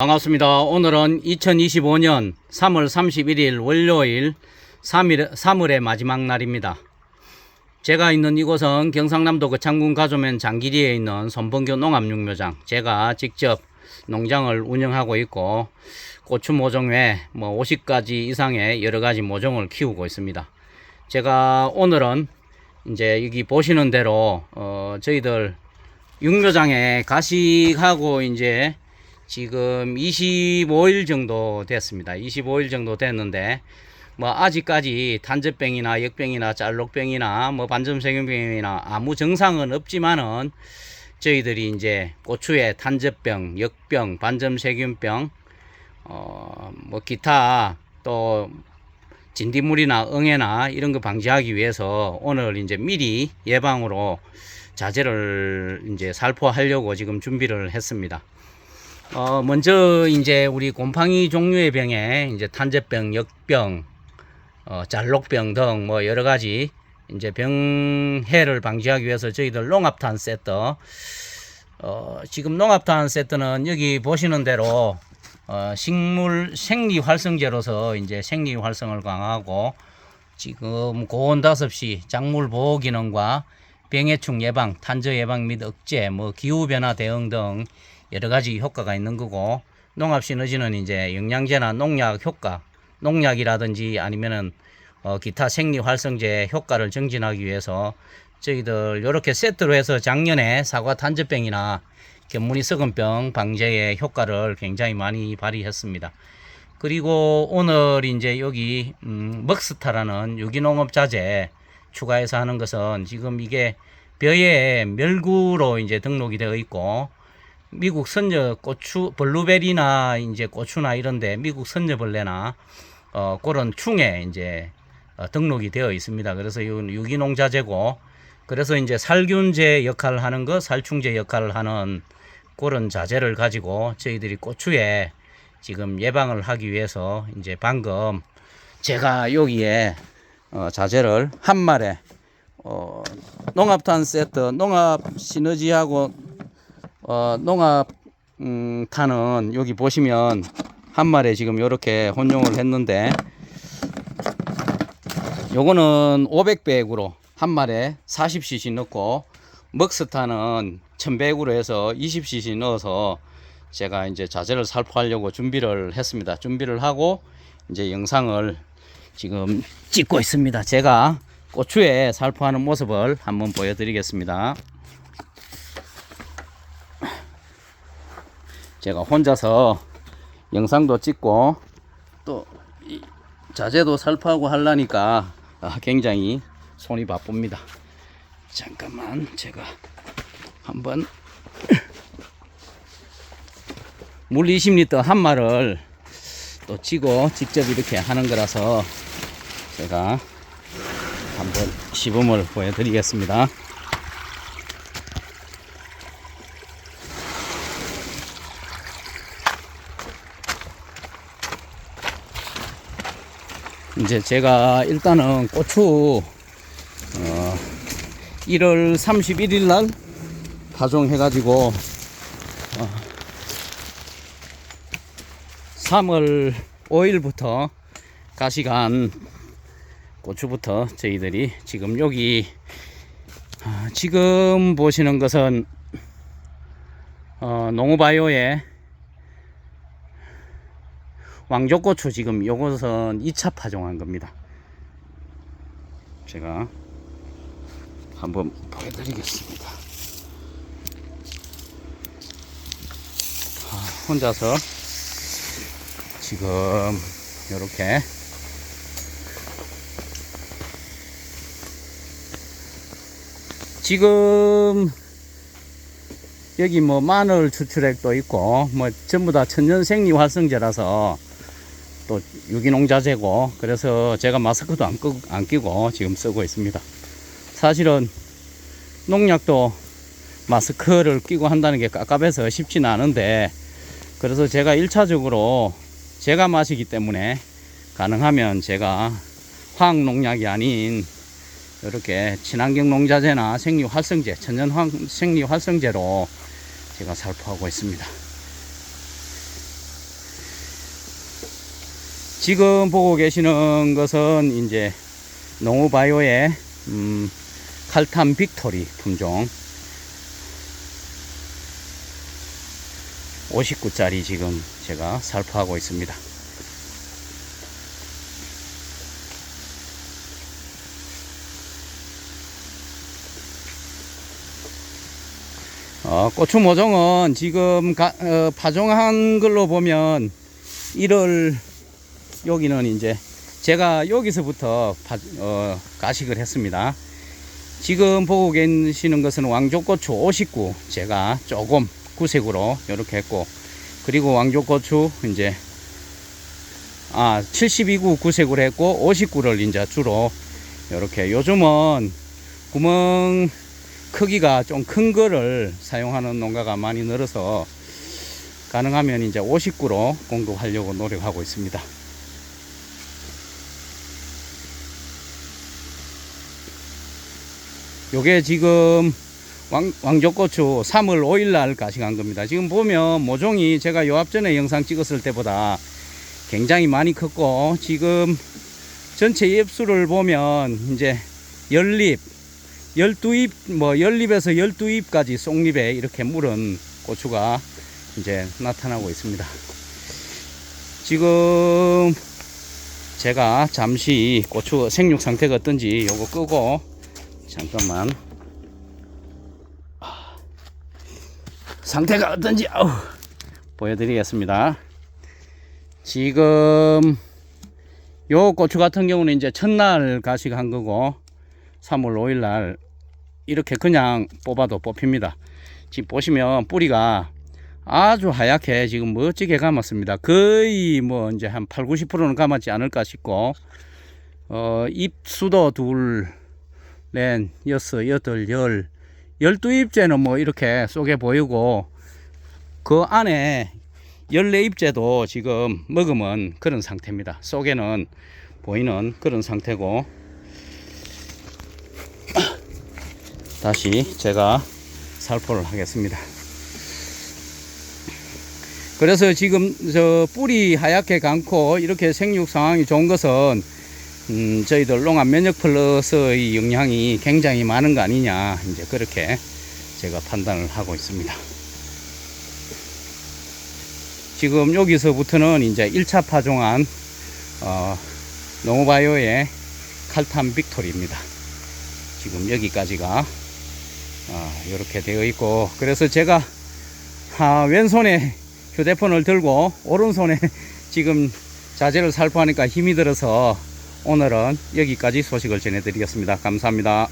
반갑습니다. 오늘은 2025년 3월 31일 월요일 3일, 3월의 마지막 날입니다. 제가 있는 이곳은 경상남도 거창군 가조면 장기리에 있는 손범교 농업육묘장. 제가 직접 농장을 운영하고 있고 고추 모종 외 뭐 50가지 이상의 여러 가지 모종을 키우고 있습니다. 제가 오늘은 이제 여기 보시는 대로 어 저희들 육묘장에 가식하고 이제 지금 25일 정도 됐습니다. 25일 정도 됐는데 뭐 아직까지 단저병이나 역병이나 짤록병이나 뭐 반점세균병이나 아무 증상은 없지만은 저희들이 이제 고추의 단저병, 역병, 반점세균병 어 뭐 기타 또 진딧물이나 응애나 이런 거 방지하기 위해서 오늘 이제 미리 예방으로 자재를 이제 살포하려고 지금 준비를 했습니다. 어, 먼저 이제 우리 곰팡이 종류의 병에 이제 탄저병, 역병, 어, 잘록병 등 뭐 여러 가지 이제 병해를 방지하기 위해서 저희들 농압탄 세트, 어, 지금 농압탄 세트는 여기 보시는 대로 어, 식물 생리 활성제로서 이제 생리 활성을 강화하고 지금 고온 5시 작물 보호 기능과 병해충 예방, 탄저 예방 및 억제, 뭐 기후 변화 대응 등 여러 가지 효과가 있는 거고 농압 시너지는 이제 영양제나 농약 효과, 농약이라든지 아니면은 어, 기타 생리 활성제 효과를 증진하기 위해서 저희들 이렇게 세트로 해서 작년에 사과 탄저병이나 견무늬 썩은병 방제에 효과를 굉장히 많이 발휘했습니다. 그리고 오늘 이제 여기 음, 먹스타라는 유기농업 자재 추가해서 하는 것은 지금 이게 벼에 멸구로 이제 등록이 되어 있고 미국 선녀 고추 블루베리나 이제 고추나 이런데 미국 선녀벌레나 어 그런 충에 이제 어, 등록이 되어 있습니다. 그래서 이건 유기농 자재고 그래서 이제 살균제 역할을 하는 거 살충제 역할을 하는 그런 자재를 가지고 저희들이 고추에 지금 예방을 하기 위해서 이제 방금 제가 여기에 어, 자재를 한 마리 어, 농압탄 세트 농압 시너지하고 어, 농압 음, 탄은 여기 보시면 한 마리 지금 이렇게 혼용을 했는데 요거는 500백으로 한 마리에 40cc 넣고 먹스타는 1000백으로 해서 20cc 넣어서 제가 이제 자재를 살포하려고 준비를 했습니다. 준비를 하고 이제 영상을 지금 찍고 있습니다. 제가 고추에 살포하는 모습을 한번 보여드리겠습니다. 제가 혼자서 영상도 찍고 또이 자재도 살포하고 하려니까 아, 굉장히 손이 바쁩니다. 잠깐만 제가 한번 물 20리터 한 마를 또 찌고 직접 이렇게 하는 거라서 제가 한번 시범을 보여드리겠습니다. 이제 제가 일단은 고추 어, 1월 31일 날 파종해 가지고 어, 3월 5일부터 가시간 고추부터 저희들이 지금 여기 아, 지금 보시는 것은 어, 농우바이오의 왕족고추 지금 요것은 2차 파종한 겁니다. 제가 한번 보여드리겠습니다. 아, 혼자서 지금 이렇게 지금 여기 뭐 마늘 추출액도 있고 뭐 전부 다 천연 생리 활성제라서 또 유기농 자재고 그래서 제가 마스크도 안, 끼고, 안 끼고 지금 쓰고 있습니다. 사실은 농약도 마스크를 끼고 한다는 게 깝깝해서 쉽지는 않은데 그래서 제가 1차적으로 제가 마시기 때문에 가능하면 제가 화학 농약이 아닌 이렇게 친환경 농자재나 생리 활성제, 천연 활- 생리 활성제로 제가 살포하고 있습니다. 지금 보고 계시는 것은 이제 농우바이오의 음, 칼탄 빅토리 품종 59짜리 지금 제가 살포하고 있습니다. 어, 고추 모종은 지금 가, 어, 파종한 걸로 보면 1월 여기는 이제 제가 여기서부터 파, 어, 가식을 했습니다. 지금 보고 계시는 것은 왕족고추 59 제가 조금 구색으로 이렇게 했고 그리고 왕족고추 이제 아 72구 구색으로 했고 59를 이제 주로 이렇게 요즘은 구멍 크기가 좀 큰 거를 사용하는 농가가 많이 늘어서 가능하면 이제 59로 공급하려고 노력하고 있습니다. 요게 지금 왕, 왕족고추 3월 5일 날 가식한 겁니다. 지금 보면 모종이 제가 요 앞전에 영상 찍었을 때보다 굉장히 많이 컸고 지금 전체 잎수를 보면 이제 열립 12잎 뭐 10잎에서 12잎까지 쏙잎에 이렇게 물은 고추가 이제 나타나고 있습니다. 지금 제가 잠시 고추 생육 상태가 어떤지 요거 끄고 잠깐만 아, 상태가 어떤지 아우, 보여드리겠습니다. 지금 요 고추 같은 경우는 이제 첫날 가식한 거고 3월 5일 날 이렇게 그냥 뽑아도 뽑힙니다. 지금 보시면 뿌리가 아주 하얗게 지금 멋지게 감았습니다. 거의 뭐 이제 한 8, 90%는 감았지 않을까 싶고 어, 잎수도 둘, 넷, 여섯, 여덟, 열, 열두 잎째는 뭐 이렇게 쏘게 보이고 그 안에 열네 잎째도 지금 먹으면 그런 상태입니다. 속에는 보이는 그런 상태고 다시 제가 살포를 하겠습니다. 그래서 지금 저 뿌리 하얗게 감고 이렇게 생육 상황이 좋은 것은 음, 저희들 농업 면역 플러스의 영향이 굉장히 많은 거 아니냐 이제 그렇게 제가 판단을 하고 있습니다. 지금 여기서부터는 이제 1차 파종한 어, 농어바이오의 칼탄 빅토리입니다. 지금 여기까지가 어, 이렇게 되어 있고 그래서 제가 아, 왼손에 휴대폰을 들고 오른손에 지금 자재를 살포하니까 힘이 들어서 오늘은 여기까지 소식을 전해드리겠습니다. 감사합니다.